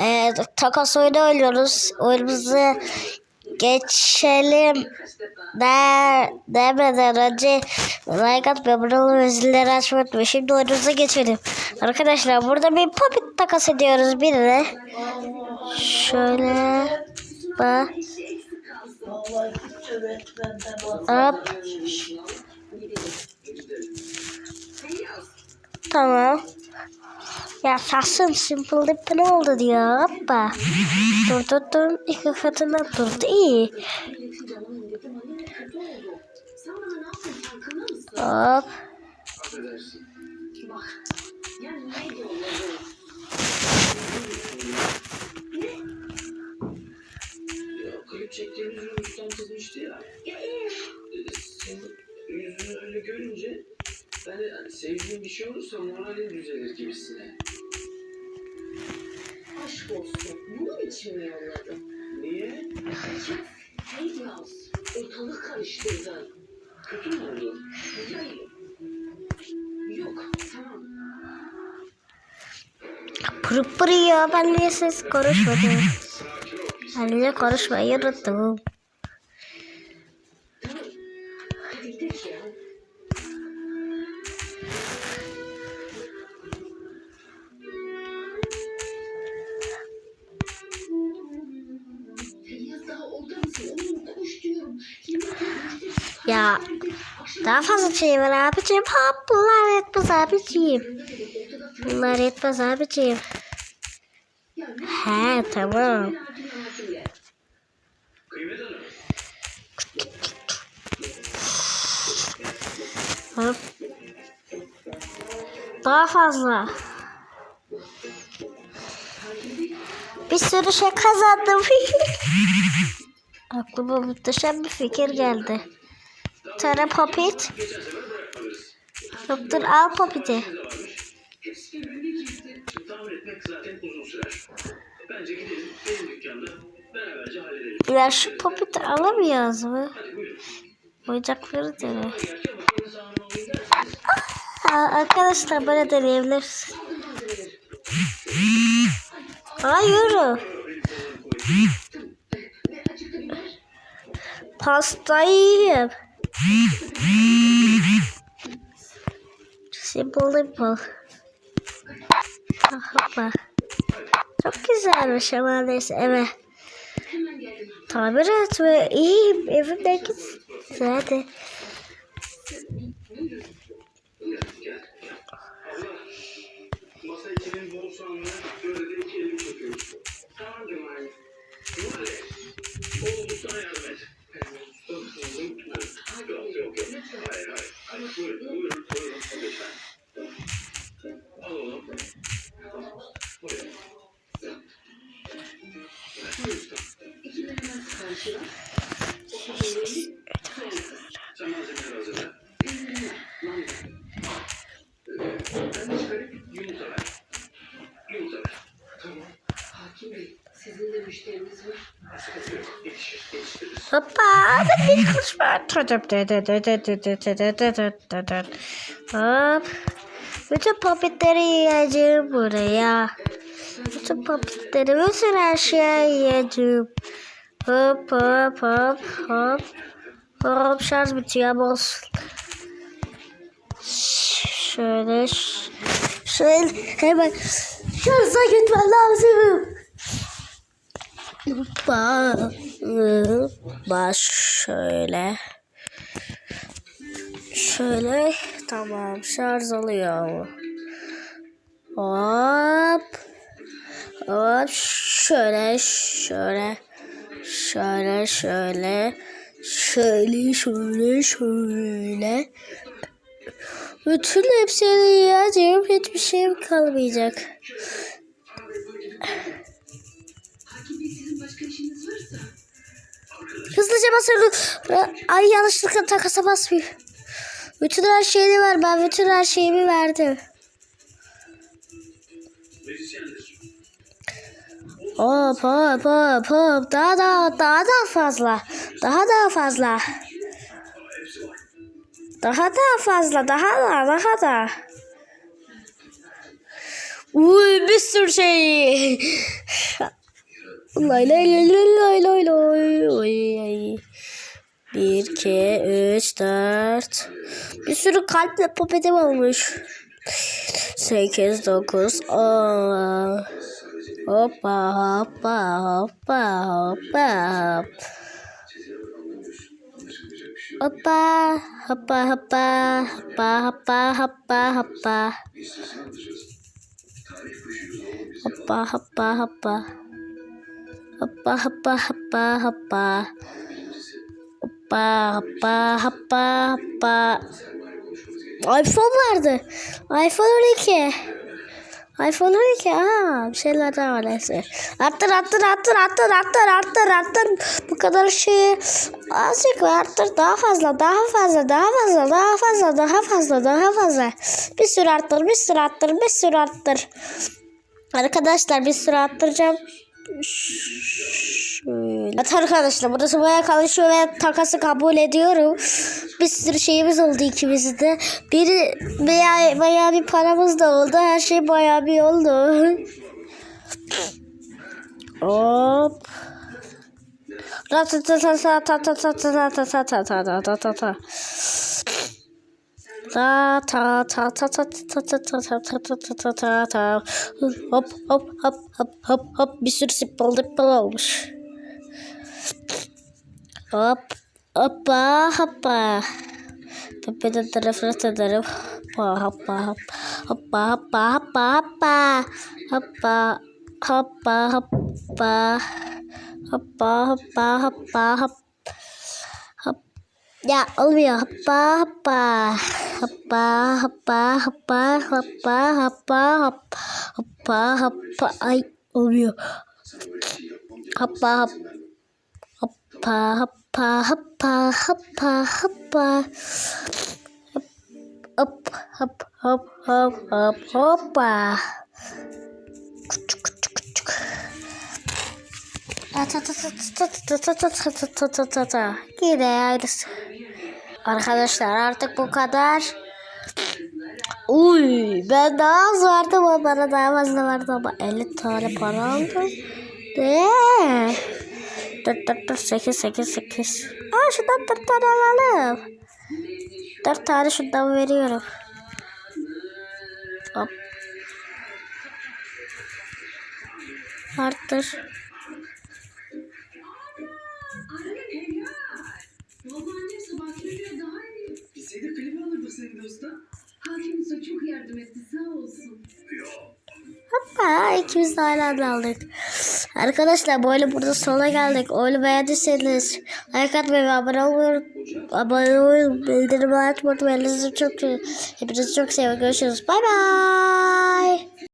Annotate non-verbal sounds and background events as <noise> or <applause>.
e, takas oyunu oynuyoruz. Oyunumuzu geçelim der, demeden önce like atmayı, abone olmayı ve zilleri açmayı unutmayın. Şimdi oyunumuza geçelim. Arkadaşlar burada bir popit takas ediyoruz birine. Şöyle bak. Hop. Tamam. Ya saçın simple ne oldu diyor. Hoppa. Dur dur dur. İki katına durdu. İyi. Hop. Olursa moralin düzelir gibisine. Aşk olsun. Bunun için mi yolladın? Niye? Hey Yaz, ortalık karıştırdın. Kötü mü oldu? Hayır. Yok, tamam. Pırık pırıyor. Ben niye ses konuşmadım? Ben niye konuşmayı unuttum. Ya daha fazla şey var abicim. Hop bunlar yetmez abicim. Bunlar yetmez abicim. He tamam. Hop. Daha fazla. Bir sürü şey kazandım. <laughs> Aklıma muhteşem bir fikir geldi. Tane popit. Doktor al popiti. Ya şu popiti alamıyoruz mu? Oyuncakları dene. Arkadaşlar böyle deneyebiliriz. Hayır. Pastayı yiyeyim. Simple dimple. Hoppa. Çok güzelmiş ama neyse eve. Tamir etme. İyiyim. Evimdeki hadi. Masa içinin bol soğanlı Hoppa. Hadi bir konuşma. Hop. Bütün popitleri yiyeceğim buraya. Bütün popitleri, bütün her şeyi yiyeceğim. Hop hop hop hop. Hop şarj bitiyor ama olsun. Şöyle şöyle hemen şarja gitmem lazım. Hoppa. Hoppa şöyle. Şöyle tamam şarj alıyor. Hop. Hop şöyle şöyle şöyle şöyle şöyle şöyle şöyle bütün hepsini yiyeceğim hiçbir şeyim kalmayacak. Hızlıca basıyorum. Ay yanlışlıkla takasa basmayayım. Bütün her şeyini ver. Ben bütün her şeyimi verdim. Hop hop hop hop. Daha daha daha daha fazla. Daha daha fazla. Daha daha fazla. Daha da daha da. Uy bir sürü şey. Lay lay lay lay lay lay lay. Bir, iki, üç, dört. Bir sürü kalple popetim olmuş. Sekiz, dokuz, on. Hoppa hoppa hoppa hoppa hop. Hoppa hoppa hoppa hoppa hoppa hoppa hoppa. Hoppa hoppa hoppa. Hoppa hoppa hoppa hoppa. Hoppa hoppa hoppa hoppa. iPhone vardı. iPhone 12. iPhone 12. Aa, bir şeyler daha var neyse. Arttır arttır arttır arttır arttır arttır arttır. Bu kadar şey azıcık arttır. Daha fazla daha fazla daha fazla daha fazla daha fazla daha fazla. Bir sürü arttır bir sürü arttır bir sürü arttır. Arkadaşlar bir sürü arttıracağım. Şöyle. Evet arkadaşlar burası baya kalışıyor ve takası kabul ediyorum. Bir sürü şeyimiz oldu ikimiz de. Biri veya bayağı bir paramız da oldu. Her şey bayağı bir oldu. Hop. Ra-ta-ta-ta-ta-ta-ta-ta-ta-ta-ta-ta-ta-ta. Ta ta ta ta ta ta ta ta ta ta ta ta ta ta ta hop hop hop hop hop hop bir sürü dippal olmuş. Hop hoppa hoppa. Tepeden tarafına ederim. Hoppa hoppa hop hoppa hoppa hoppa hoppa hoppa hoppa hoppa hoppa hoppa hoppa hop hop ya olmuyor. Hoppa hoppa. Hoppa hoppa hoppa hoppa hoppa hop. Hoppa hoppa. Ay olmuyor. Hoppa hop. Hoppa hoppa hoppa hoppa hoppa. Hop hop hop hop hop hoppa. Küçük küçük küçük Yine aynısı. Arkadaşlar artık bu kadar. Uy ben daha az vardım ama bana daha fazla vardı ama 50 tane para aldım. Ne? 4 4 4 8 8 8. Aa şundan 4 tane alalım. 4 tane şundan veriyorum. Hop. Arttır. Hoppa ikimiz de aynı anda aldık. Arkadaşlar böyle burada sona geldik. Oyunu beğendiyseniz like atmayı ve abone olmayı abone olmayı bildirimleri açmayı unutmayın. Hepinizi çok, hepinizi çok seviyorum. Görüşürüz. Bay bay.